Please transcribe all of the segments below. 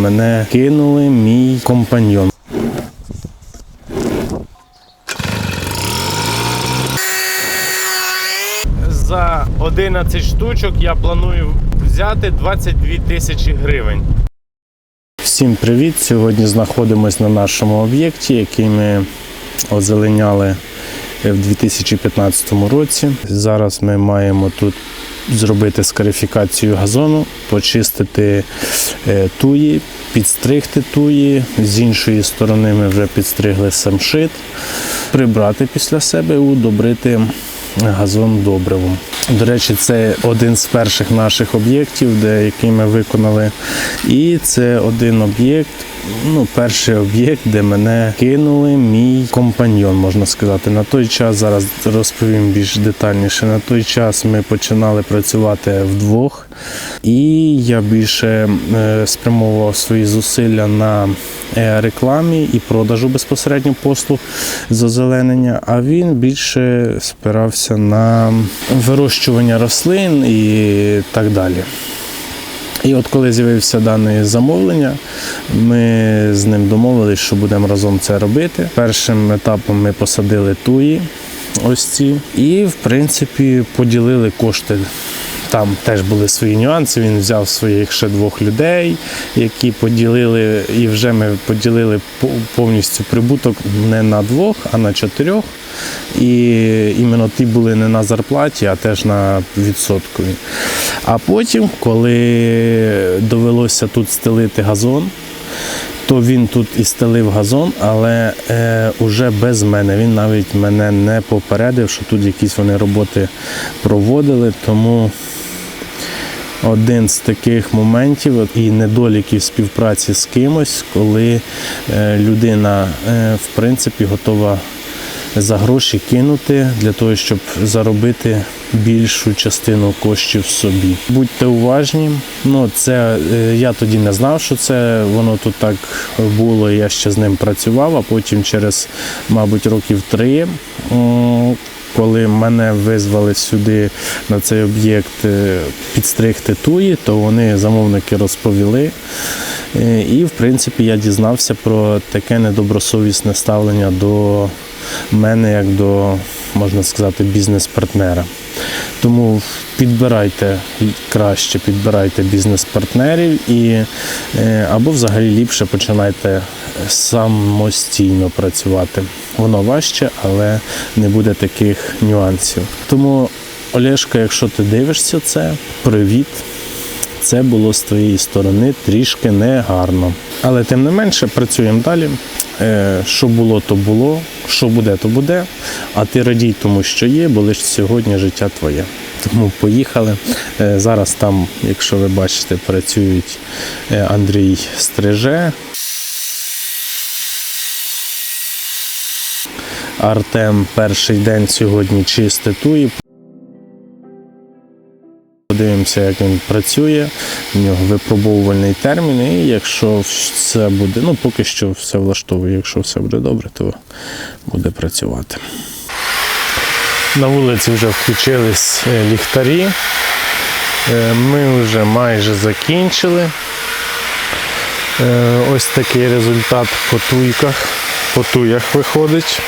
Мене кинули мій компаньйон. За 11 штучок я планую взяти 22 тисячі гривень. Всім привіт! Сьогодні знаходимось на нашому об'єкті, який ми озеленяли в 2015 році. Зараз ми маємо тут зробити скарифікацію газону, почистити е, туї, підстригти туї. З іншої сторони ми вже підстригли самшит, прибрати після себе удобрити газон добривом. До речі, це один з перших наших об'єктів, де, який ми виконали. І це один об'єкт, ну, перший об'єкт, де мене кинули мій компаньйон, можна сказати. На той час зараз розповім більш детальніше. На той час ми починали працювати вдвох, і я більше е, спрямовував свої зусилля на е, рекламі і продажу безпосередньо послуг з озеленення, а він більше спирався на вирощування рослин і так далі. І от коли з'явився дане замовлення, ми з ним домовились, що будемо разом це робити. Першим етапом ми посадили туї, ось ці, і в принципі поділили кошти. Там теж були свої нюанси. Він взяв своїх ще двох людей, які поділили, і вже ми поділили повністю прибуток не на двох, а на чотирьох. І іменно ті були не на зарплаті, а теж на відсоткові. А потім, коли довелося тут стелити газон, то він тут і стелив газон, але е, уже без мене. Він навіть мене не попередив, що тут якісь вони роботи проводили. Тому один з таких моментів і недоліків співпраці з кимось, коли е, людина е, в принципі готова за гроші кинути для того, щоб заробити більшу частину коштів собі. Будьте уважні. Ну, це е, я тоді не знав, що це воно тут так було. Я ще з ним працював, а потім через, мабуть, років три. Коли мене визвали сюди на цей об'єкт е, підстригти туї, то вони замовники розповіли. Е, І, в принципі, я дізнався про таке недобросовісне ставлення до мене як до, можна сказати, бізнес-партнера. Тому підбирайте краще, підбирайте бізнес-партнерів і е, або взагалі ліпше починайте самостійно працювати. Воно важче, але не буде таких нюансів. Тому, Олешка, якщо ти дивишся це, привіт. Це було з твоєї сторони трішки негарно. Але тим не менше працюємо далі. Е, Що було, то було, що буде, то буде. А ти радій тому, що є, бо лише сьогодні життя твоє. Тому поїхали. Е, Зараз там, якщо ви бачите, працюють е, Андрій Стриже. Артем перший день сьогодні чисте Подивимося, як він працює. У нього випробовувальний термін. І якщо все буде, ну поки що все влаштовує. Якщо все буде добре, то буде працювати. На вулиці вже включились е, ліхтарі. Е, Ми вже майже закінчили. Е, Ось такий результат по туйках, по туях виходить.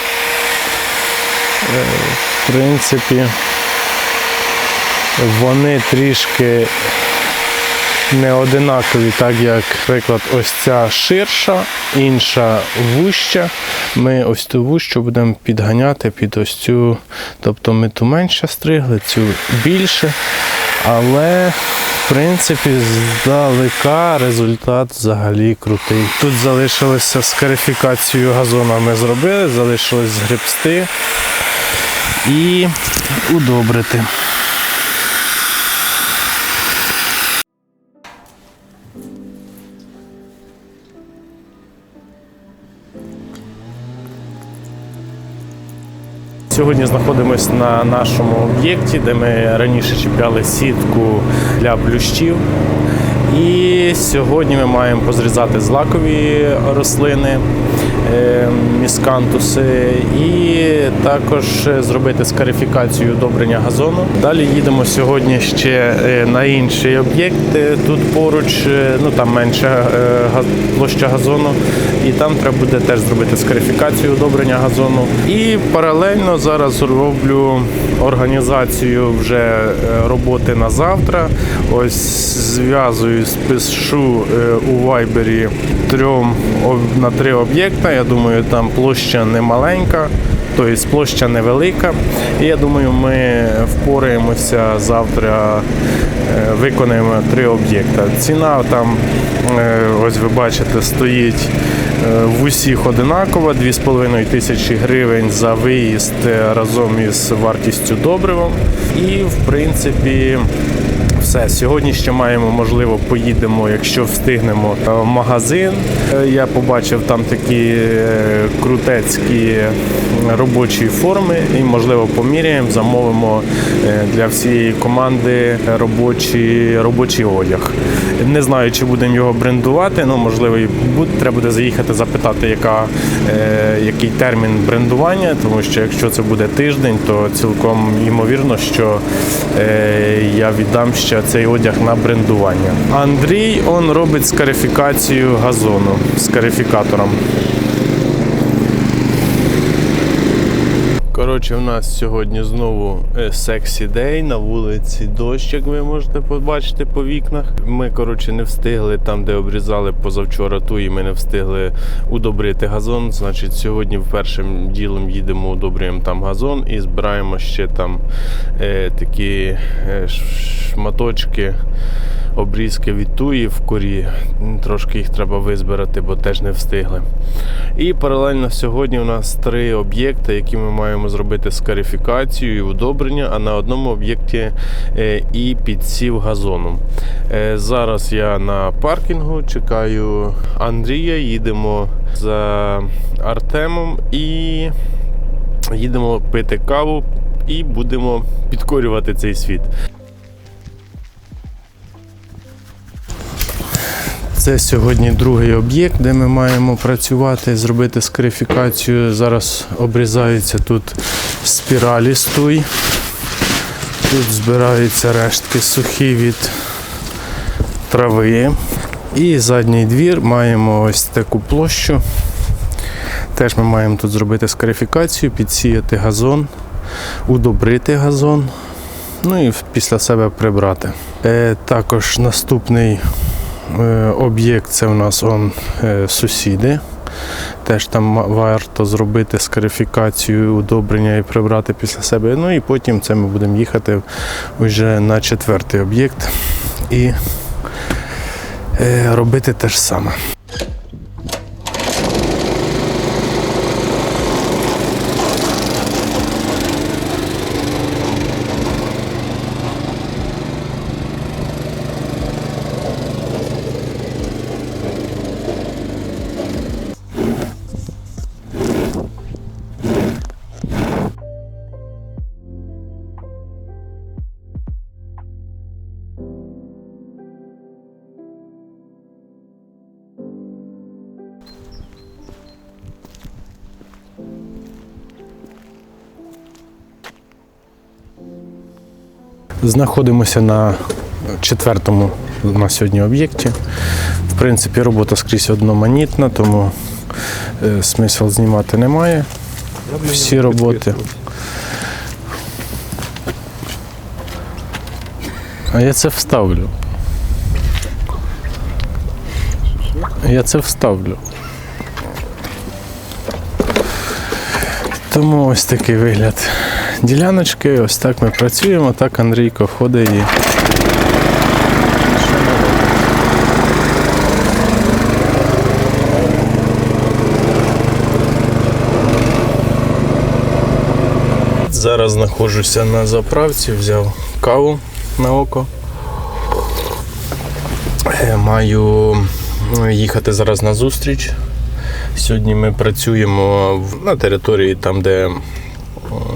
В принципі, вони трішки не одинакові, так як, наприклад, ось ця ширша, інша вуща. Ми ось ту вущу будемо підганяти під ось цю. Тобто ми ту менше стригли, цю більше. Але в принципі здалека результат взагалі крутий. Тут залишилося скарифікацію газону ми зробили, залишилось згребсти і удобрити. Сьогодні знаходимося на нашому об'єкті, де ми раніше чіпляли сітку для плющів. І сьогодні ми маємо позрізати злакові рослини, е, міскантуси, і також зробити скарифікацію удобрення газону. Далі їдемо сьогодні ще е, на інший об'єкт. е, Тут поруч, ну там менша площа газону, і там треба буде теж зробити скарифікацію удобрення газону. І паралельно зараз роблю організацію вже роботи на завтра. Ось зв'язую, спишу е, у вайбері трьом на три об'єкта. Я думаю, там площа не маленька. Тобто площа невелика, і я думаю, ми впораємося завтра, е, виконаємо три об'єкта. Ціна там, е, ось ви бачите, стоїть в усіх одинакова 2,5 тисячі гривень за виїзд разом із вартістю добривом. І в принципі. Все, сьогодні ще маємо, можливо, поїдемо, якщо встигнемо е, в магазин. Е, Я побачив там такі е, крутецькі робочі форми, і можливо поміряємо, замовимо для всієї команди робочий, робочий одяг. Не знаю, чи будемо його брендувати. Ну можливо. Треба буде заїхати запитати, яка, який термін брендування, тому що якщо це буде тиждень, то цілком ймовірно, що е, я віддам ще цей одяг на брендування. Андрій он робить скарифікацію газону з Коротше, в нас сьогодні знову сексі дей на вулиці дощ, як ви можете побачити по вікнах. Ми, коротше, не встигли там, де обрізали позавчора ту, і ми не встигли удобрити газон. Значить, сьогодні першим ділом їдемо, удобрюємо там газон і збираємо ще там е, такі е, шматочки. Обрізки від туї в корі. Трошки їх треба визбирати, бо теж не встигли. І паралельно сьогодні у нас три об'єкти, які ми маємо зробити скарифікацію і удобрення, а на одному об'єкті е, і підсів газоном. Е, Зараз я на паркінгу чекаю Андрія, їдемо за Артемом і їдемо пити каву і будемо підкорювати цей світ. Це сьогодні другий об'єкт, де ми маємо працювати, зробити скарифікацію. Зараз обрізаються тут спіралі стуй. Тут збираються рештки сухі від трави. І задній двір маємо ось таку площу. Теж ми маємо тут зробити скарифікацію, підсіяти газон, удобрити газон. Ну і після себе прибрати. Е, також наступний Об'єкт це у нас он, е, сусіди. Теж там варто зробити скарифікацію, удобрення і прибрати після себе. Ну і потім це ми будемо їхати вже на четвертий об'єкт і е, робити те ж саме. Знаходимося на четвертому на сьогодні об'єкті. В принципі, робота скрізь одноманітна, тому е, смисл знімати немає. Всі роботи. А я це вставлю. Я це вставлю. Тому ось такий вигляд діляночки. Ось так ми працюємо, так Андрійко ходить і. Зараз знаходжуся на заправці, взяв каву на око. Е, Маю їхати зараз на зустріч. Сьогодні ми працюємо на території там, де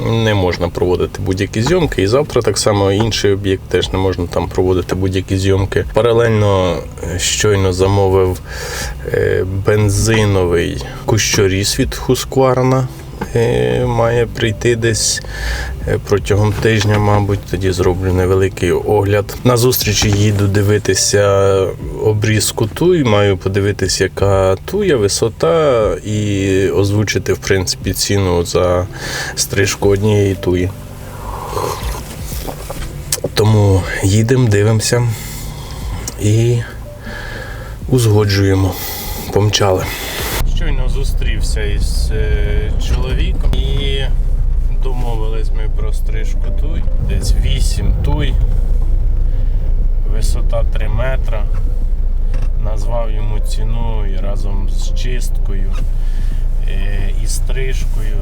не можна проводити будь-які зйомки. І завтра так само інший об'єкт теж не можна там проводити будь-які зйомки. Паралельно е, щойно замовив е, бензиновий кущоріз від Husqvarna. Е, Має прийти десь е, протягом тижня, мабуть, тоді зроблю невеликий огляд. На зустрічі їду дивитися обрізку туй, маю подивитися, яка туя, висота, і озвучити, в принципі, ціну за стрижку однієї туї. Тому їдемо, дивимося і узгоджуємо. Помчали. Щойно зустрівся із е, чоловіком і домовились ми про стрижку туй. Десь 8 туй, висота 3 метра. Назвав йому ціну і разом з чисткою е, і стрижкою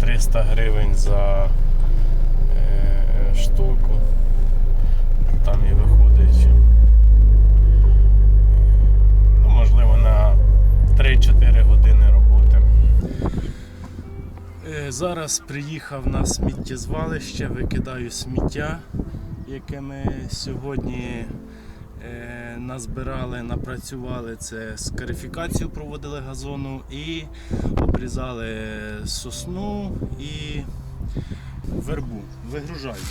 300 гривень за е, штуку. Там і виходить. е, Ну, можливо, на 3-4 години роботи. Е, Зараз приїхав на сміттєзвалище, викидаю сміття, яке ми сьогодні е, назбирали, напрацювали. Це скарифікацію проводили газону і обрізали сосну і вербу. Вигружаю.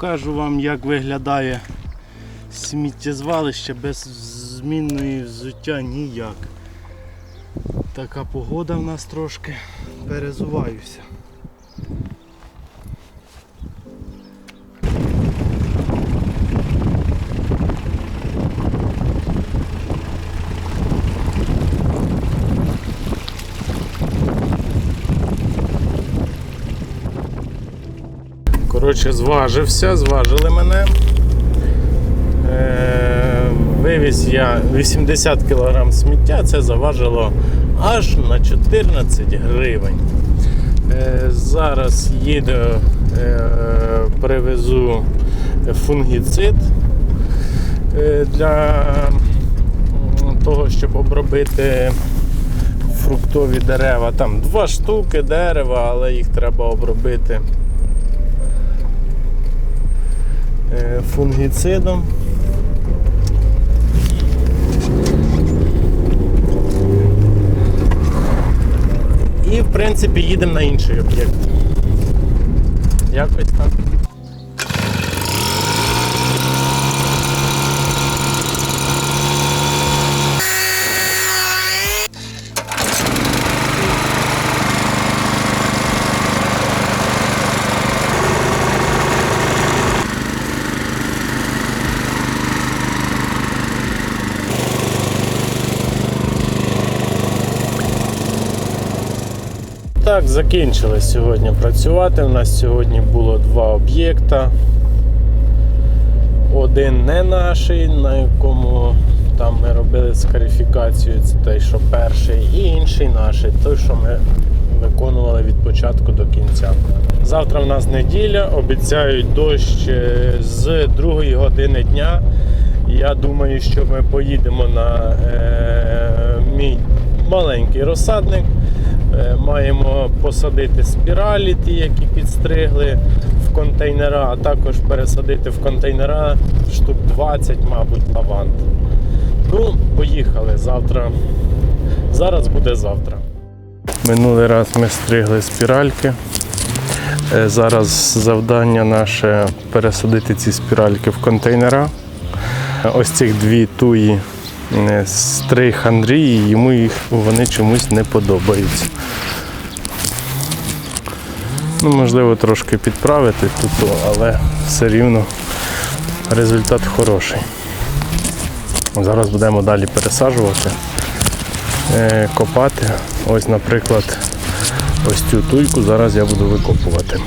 Покажу вам, як виглядає сміттєзвалище без змінної взуття ніяк. Така погода в нас трошки. Перезуваюся. Коротше, зважився, зважили мене. Е, вивіз я 80 кг сміття, це заважило аж на 14 гривень. Е, зараз їду, е, привезу фунгіцид для того, щоб обробити фруктові дерева. Там два штуки дерева, але їх треба обробити. е, фунгіцидом. І, в принципі, їдемо на інший об'єкт. Якось так. Так, закінчили сьогодні працювати. У нас сьогодні було два об'єкта. Один не наш, на якому там ми робили скарифікацію, це той, що перший, і інший наш, той, що ми виконували від початку до кінця. Завтра в нас неділя, обіцяють дощ е, з другої години дня. Я думаю, що ми поїдемо на е, мій маленький розсадник. Е, Маємо посадити спіралі, ті, які підстригли в контейнера, а також пересадити в контейнера штук 20, мабуть, лавант. Ну, поїхали завтра. Зараз буде завтра. Минулий раз ми стригли спіральки. Е, Зараз завдання наше пересадити ці спіральки в контейнера. Ось цих дві туї стриг Андрій, йому їх вони чомусь не подобаються. Ну, можливо, трошки підправити тут, але все рівно результат хороший. Зараз будемо далі пересаджувати, е, копати. Ось, наприклад, ось цю туйку зараз я буду викопувати.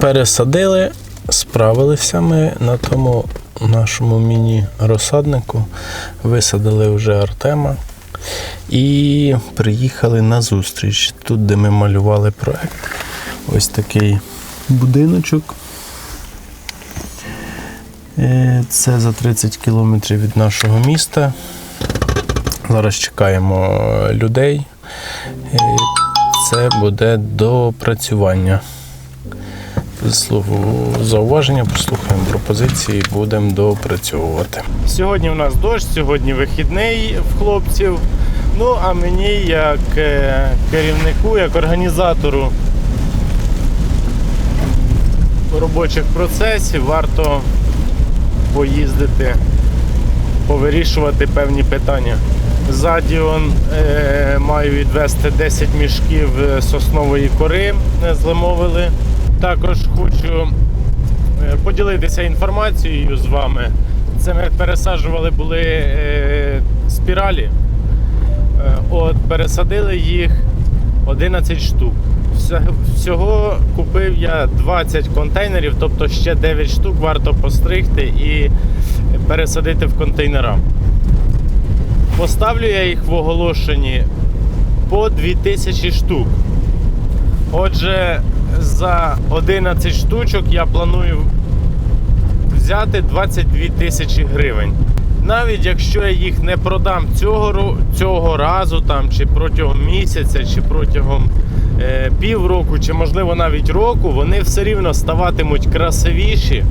Пересадили, справилися ми на тому нашому міні-розсаднику. Висадили вже Артема і приїхали на зустріч. Тут, де ми малювали проект. Ось такий будиночок. Е, Це за 30 кілометрів від нашого міста. Зараз чекаємо людей. Е, Це буде допрацювання. Слово зауваження, послухаємо пропозиції, будемо допрацьовувати. Сьогодні у нас дощ, сьогодні вихідний в хлопців. Ну, а мені, як е, керівнику, як організатору робочих процесів, варто поїздити, повирішувати певні питання. Ззаді он, е, маю відвести 10 мішків е, соснової кори, е, зламовили. Також хочу е, поділитися інформацією з вами. Це ми пересаджували були е, спіралі. Е, От, пересадили їх 11 штук. Всього купив я 20 контейнерів, тобто ще 9 штук варто постригти і пересадити в контейнера. Поставлю я їх в оголошенні по 2000 штук. Отже, за 11 штучок я планую взяти 22 тисячі гривень. Навіть якщо я їх не продам цього, цього разу, там, чи протягом місяця, чи протягом е, півроку, чи можливо навіть року, вони все рівно ставатимуть красивіші,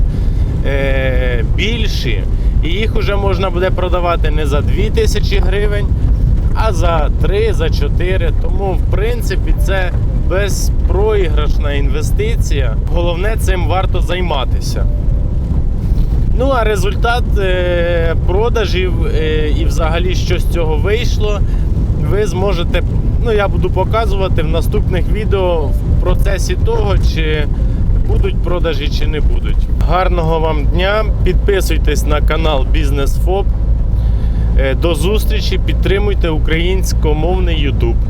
е, більші. І їх вже можна буде продавати не за 2 тисячі гривень, а за 3, за 4. Тому, в принципі, це безпроіграшна інвестиція. Головне, цим варто займатися. Ну, а результат е, продажів е, і взагалі що з цього вийшло, ви зможете, ну я буду показувати в наступних відео в процесі того, чи будуть продажі, чи не будуть. Гарного вам дня! Підписуйтесь на канал Бізнес ФОП. Е, До зустрічі, підтримуйте українськомовний YouTube.